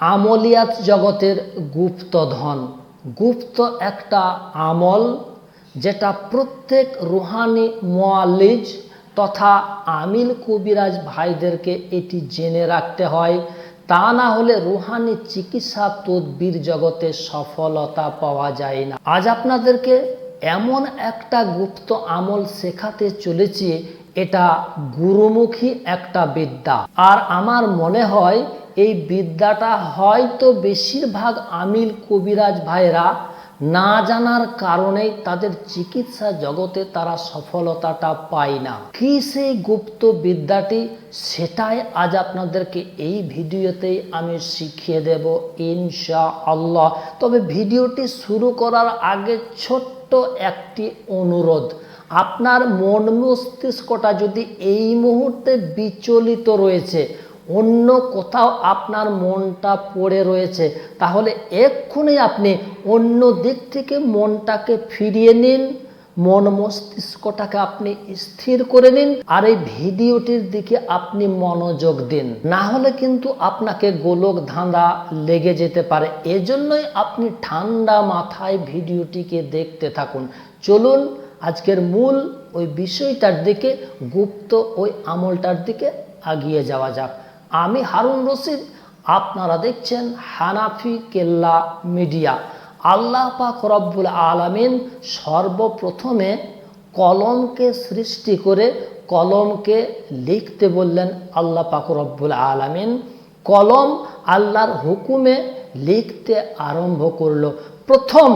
আমলিয়াত জগতের গুপ্তধন। গুপ্ত একটা আমল যেটা প্রত্যেক রুহানি মোয়াল্লিজ তথা আমিল কবিরাজ ভাইদেরকে এটি জেনে রাখতে হয়। তা না হলে রুহানি চিকিৎসা তদবির জগতে সফলতা পাওয়া যায় না। আজ আপনাদেরকে এমন একটা গুপ্ত আমল শেখাতে চলেছি এটা গুরুমুখী একটা বিদ্যা। আর আমার মনে হয় এই বিদ্যাটা হয়তো বেশিরভাগ আমিল কবিরাজ ভাইরা না জানার কারণেই তাদের চিকিৎসা জগতে তারা সফলতাটা পায় না। কি সেই গুপ্ত বিদ্যাটি, সেটাই আজ আপনাদেরকে এই ভিডিওতেই আমি শিখিয়ে দেব ইনশা আল্লাহ তবে ভিডিওটি শুরু করার আগে ছোট্ট একটি অনুরোধ আপনার মন মস্তিষ্কটা যদি এই মুহূর্তে বিচলিত রয়েছে, অন্য কোথাও আপনার মনটা পড়ে রয়েছে, তাহলে এক্ষুনি আপনি অন্য দিক থেকে মনটাকে ফিরিয়ে নিন, মন মস্তিষ্কটাকে আপনি স্থির করে নিন, আর এই ভিডিওটির দিকে আপনি মনোযোগ দিন। না হলে কিন্তু আপনাকে গোলক ধাঁধা লেগে যেতে পারে। এজন্যই আপনি ঠান্ডা মাথায় ভিডিওটিকে দেখতে থাকুন। চলুন আজকের মূল ওই বিষয়টার দিকে, গুপ্ত ওই আমলটার দিকে আগিয়ে যাওয়া যাক। আমি হারুন রশিদ, আপনারা দেখছেন হানাফি কেল্লা মিডিয়া। আল্লাহ পাক রব্বুল আলামিন সর্বপ্রথমে কলমকে সৃষ্টি করে কলমকে লিখতে বললেন আল্লাহ পাক রব্বুল আলামিন। কলম আল্লাহর হুকুমে লিখতে আরম্ভ করল। প্রথম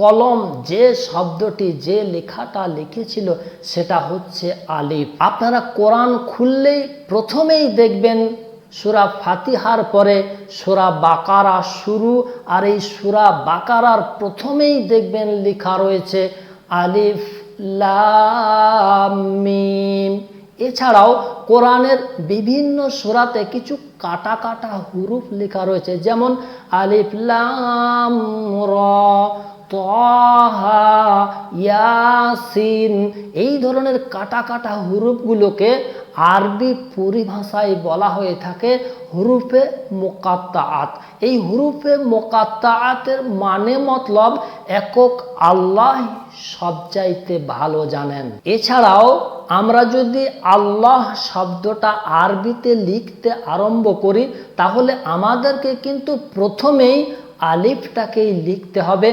কলম, যে শব্দটি, যে লেখাটা লিখেছিল, সেটা হচ্ছে আলিফ। আপনারা কোরআন খুললেই প্রথমেই দেখবেন সুরা ফাতিহার পরে সুরা বাকারা শুরু, আর এই সুরা বাকারার প্রথমেই দেখবেন লেখা রয়েছে আলিফ, লাম, মিম। এছাড়াও কোরআনের বিভিন্ন সুরাতে কিছু কাটা কাটা হুরুফ লেখা রয়েছে, যেমন আলিফ, লাম, র। ইয়াসিন। এই ধরনের কাটা কাটা হুরুফগুলোকে আরবি পরিভাষায় বলা হয়ে থাকে হুরুফে মোকাত্তাআত। এই হুরুফে মোকাত্তাআতের মানে মতলব একক আল্লাহ সবচাইতে ভালো জানেন। এছাড়াও আমরা যদি আল্লাহ শব্দটা আরবিতে লিখতে আরম্ভ করি, তাহলে আমাদেরকে কিন্তু প্রথমেই আলিফটাকেই লিখতে হবে।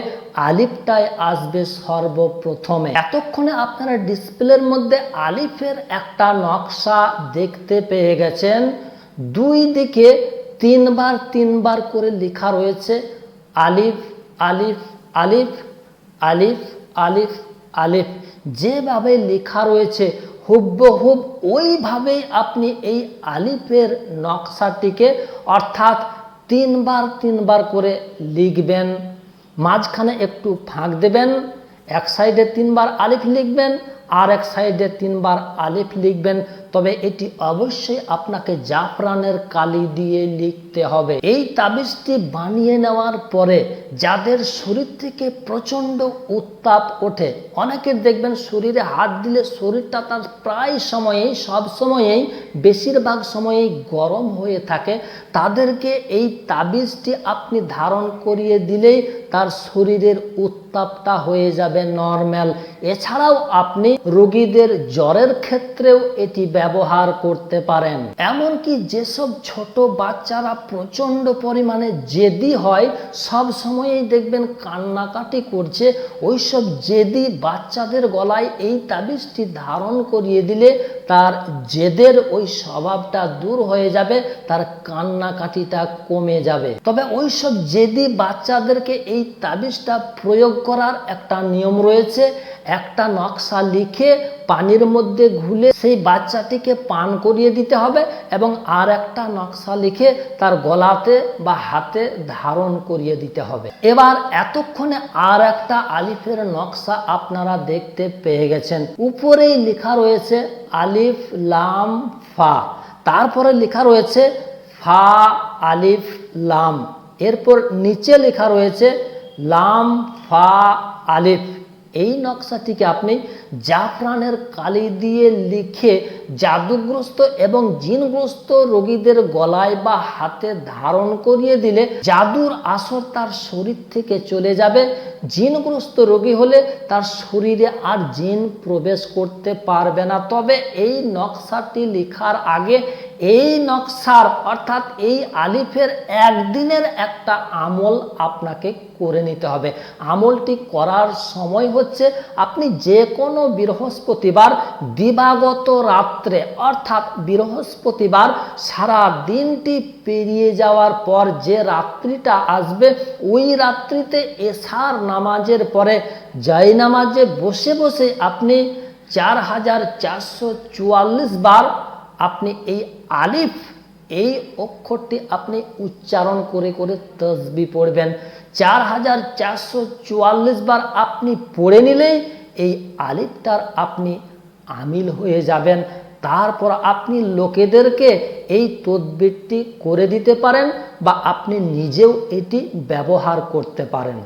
আলিফটাই আসবে সর্বপ্রথমে। এতক্ষণে আপনারা ডিসপ্লের মধ্যে আলিফের একটা নকশা দেখতে পেয়ে গেছেন। দুই দিকে তিনবার তিনবার করে লেখা রয়েছে, আলিফ আলিফ আলিফ আলিফ আলিফ আলিফ। যেভাবে লেখা রয়েছে হুবহুব ওইভাবেই আপনি এই আলিফের নকশাটিকে, অর্থাৎ তিনবার তিনবার করে লিখবেন মাঝখানে একটু ফাঁক দেবেন এক সাইডে তিনবার আলিফ লিখবেন আর এক সাইডে তিনবার আলিফ লিখবেন, তবে এটি অবশ্যই আপনাকে জাফরানের কালি দিয়ে লিখতে হবে। এই তাবিজটি বানিয়ে নেওয়ার পরে যাদের শরীর থেকে প্রচণ্ড উত্তাপ ওঠে অনেকের দেখবেন শরীরে হাত দিলে শরীরটা তার প্রায় সময়েই, সব সময়েই, বেশিরভাগ সময়েই গরম হয়ে থাকে। তাদেরকে এই তাবিজটি আপনি ধারণ করিয়ে দিলেই তার শরীরের উত্তাপটা হয়ে যাবে নর্ম্যাল এছাড়াও আপনি রোগীদের জ্বরের ক্ষেত্রেও এটি ব্যবহার করতে পারেন। এমনকি যেসব ছোট বাচ্চারা প্রচণ্ড পরিমাণে জেদি হয়, সব সময়েই দেখবেন কান্নাকাটি করছে। ওইসব জেদি বাচ্চাদের গলায় এই তাবিজটি ধারণ করিয়ে দিলে তার জেদের ওই স্বভাবটা দূর হয়ে যাবে, তার কান্নাকাটিটা কমে যাবে। তবে ওইসব জেদি বাচ্চাদেরকে এই তাবিজটা প্রয়োগ করার একটা নিয়ম রয়েছে। একটা নকশা লিখে পানির মধ্যে ঘুলে সেই বাচ্চাটিকে পান করিয়ে দিতে হবে এবং আর একটা নকশা লিখে তার গলাতে বা হাতে ধারণ করিয়ে দিতে হবে। এবার এতক্ষণে আর একটা আলিফের নকশা আপনারা দেখতে পেয়ে গেছেন। উপরেই লেখা রয়েছে আলিফ, লাম, ফা। তারপরে লেখা রয়েছে ফা, আলিফ, লাম। এরপর নিচে লেখা রয়েছে লাম, ফা, আলিফ। এই নকশাটিকে আপনি জাফরানের কালি দিয়ে লিখে জাদুগ্রস্ত এবং জিনগ্রস্ত রোগীদের গলায় বা হাতে ধারণ করিয়ে দিলে জাদুর আসর তার শরীর থেকে চলে যাবে। জিনগ্রস্ত রোগী হলে তার শরীরে আর জিন প্রবেশ করতে পারবে না। তবে এই নকশাটি লেখার আগে এই নকশার, অর্থাৎ এই আলিফের একদিনের একটা আমল আপনাকে করে নিতে হবে। আমলটি করার সময় হচ্ছে আপনি যে কোনো বৃহস্পতিবার দিবাগত রাত্রে, অর্থাৎ বৃহস্পতিবার সারা দিনটি পেরিয়ে যাওয়ার পর যে রাত্রিটা আসবে, ওই রাত্রিতে এশার নামাজের পরে জয় নামাজে বসে বসে আপনি চার হাজার চারশো চুয়াল্লিশ বার আপনি এই আলিফ, এই অক্ষরটি আপনি উচ্চারণ করে করে তসবি পড়বেন। চার হাজার চারশো চুয়াল্লিশ বার আপনি পড়ে নিলেই এই আলিফটার আপনি আমিল হয়ে যাবেন। তারপর আপনি লোকেদেরকে এই তদবিরটি করে দিতে পারেন বা আপনি নিজেও এটি ব্যবহার করতে পারেন।